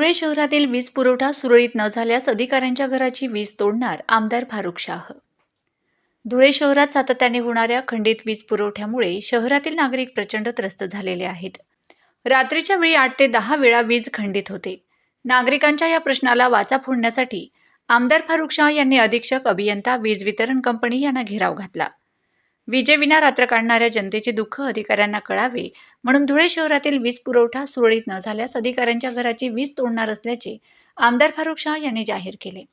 धुळे शहरातील वीज पुरवठा सुरळीत न झाल्यास अधिकाऱ्यांच्या घराची वीज तोडणार आमदार फारुख शाह. धुळे शहरात सातत्याने होणाऱ्या खंडित वीज पुरवठ्यामुळे शहरातील नागरिक प्रचंड त्रस्त झालेले आहेत. रात्रीच्या वेळी आठ ते दहा वेळा वीज खंडित होते. नागरिकांच्या या प्रश्नाला वाचा फोडण्यासाठी आमदार फारुख शाह यांनी अधीक्षक अभियंता वीज वितरण कंपनी यांना घेराव घातला. विजेविना रात्र काढणाऱ्या जनतेचे दुःख अधिकाऱ्यांना कळावे. म्हणून धुळे शहरातील वीज पुरवठा सुरळीत न झाल्यास अधिकाऱ्यांच्या घराची वीज तोडणार असल्याचे आमदार फारुख शाह यांनी जाहीर केले.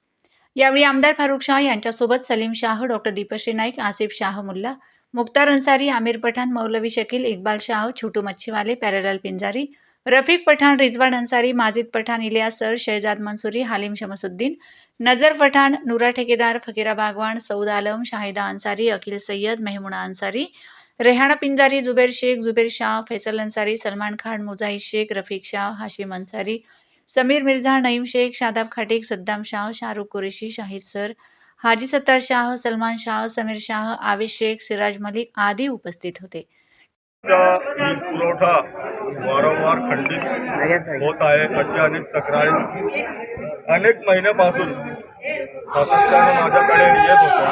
यावेळी आमदार फारुख शाह यांच्यासोबत Salim Shah doctor Deepshree Naik Asif Shah Mulla Mukhtar Ansari Aamir Pathan Maulvi Shakeel Iqbal Shah Chhotu Machhiwale Pyarelal Pinjari Rafiq Pathan Rizwan Ansari Majid Pathan Ilyas sir Shahzad Mansuri Halim Shamsuddin Nazar Pathan Nura Thekedar Fakira Bagwan Saud Alam Shahida Ansari Akhil Sayyed Mehmuna Ansari Rehana Pinjari Zuber Shaikh Zuber Shah Faisal Ansari Salman Khan Mujahid Shaikh Rafiq Shah Hashim Ansari Samir Mirza Naeem Shaikh Shadab Khatik Saddam Shah Shahrukh Qureshi Shahid sir Haji Sattar Shah Salman Shah Sameer Shah Awesh Shaikh Siraj Malik आदी उपस्थित होते. पुरवठा वारंवार खंडित होत आहे. अशा अनेक तक्रारी अनेक महिन्यापासून सातत्याने माझ्याकडे येत होत्या.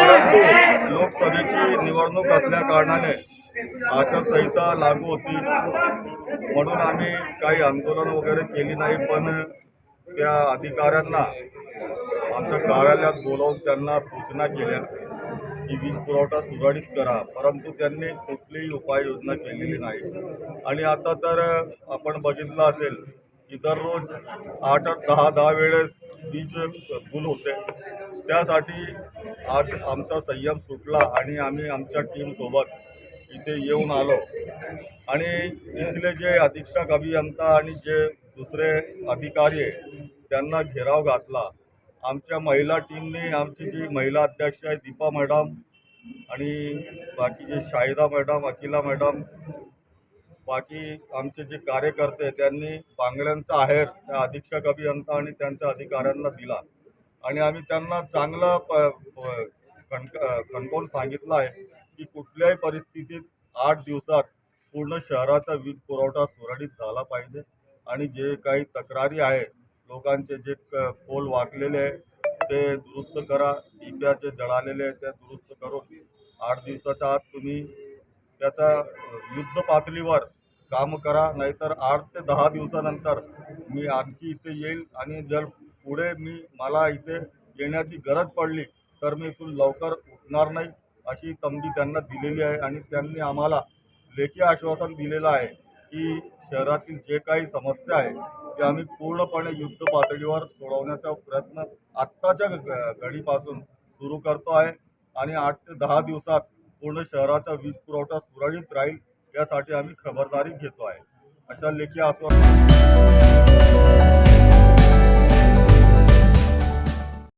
परंतु लोकसभेची निवडणूक असल्या कारणाने आचारसंहिता लागू होती. म्हणून आम्ही काही आंदोलन वगैरे केली नाही पण त्या अधिकाऱ्यांना आमच्या कार्यालयात बोलावून त्यांना सूचना केल्या. की वीज पुरवठा सुरळीत करा परंतु त्यांनी कुठलीही उपाययोजना केलेली नाही. आणि आता तर आपण बघितलं असेल की दररोज आठ आठ दहा दहा वेळेस वीज गुल होते. त्यासाठी आज आमचा संयम सुटला आणि आम्ही आमच्या टीमसोबत इथे येऊन आलो. आणि इथले जे अधीक्षक अभियंता आणि जे दुसरे अधिकारी आहे त्यांना घेराव घातला. आमच्या महिला टीमने आमची जी महिला अध्यक्ष आहे दीपा मॅडम आणि बाकीचे शाहिदा मॅडम अकिला मॅडम बाकी आमचे जे कार्यकर्ते त्यांनी बांगड्यांचा आहेर त्या अधीक्षक अभियंता आणि त्यांच्या अधिकाऱ्यांना दिला. आणि आम्ही त्यांना चांगलं प प- कणक कणकवून सांगितलं आहे की कुठल्याही परिस्थितीत आठ दिवसात पूर्ण शहराचा वीज पुरवठा सुरळीत झाला पाहिजे आणि जे काही तक्रारी आहे लोकांचे जे क- पोल वाकलेले आहे ते दुरुस्त करा. टिप्या जे जळालेले आहे त्या दुरुस्त करून आठ दिवसाच्या आत तुम्ही त्याचा युद्ध पातळीवर काम करा. नाहीतर आठ ते दहा दिवसानंतर मी आणखी इथे येईल आणि जर पुढे मी मला इथे येण्याची गरज पडली तर मी इथून लवकर उठणार नाही अशी तंबी त्यांना दिलेली आहे. आणि त्यांनी आम्हाला लेखी आश्वासन दिलेलं आहे की शहरातील जे काही समस्या आहे ते आम्ही पूर्णपणे युद्ध पातळीवर सोडवण्याचा प्रयत्न आत्ताच्या घडीपासून सुरू करतो आहे. आणि आठ ते दहा दिवसात पूर्ण शहराचा वीज पुरवठा सुरळीत राहील यासाठी आम्ही खबरदारी घेतो आहे. अशा लेखी आश्वासन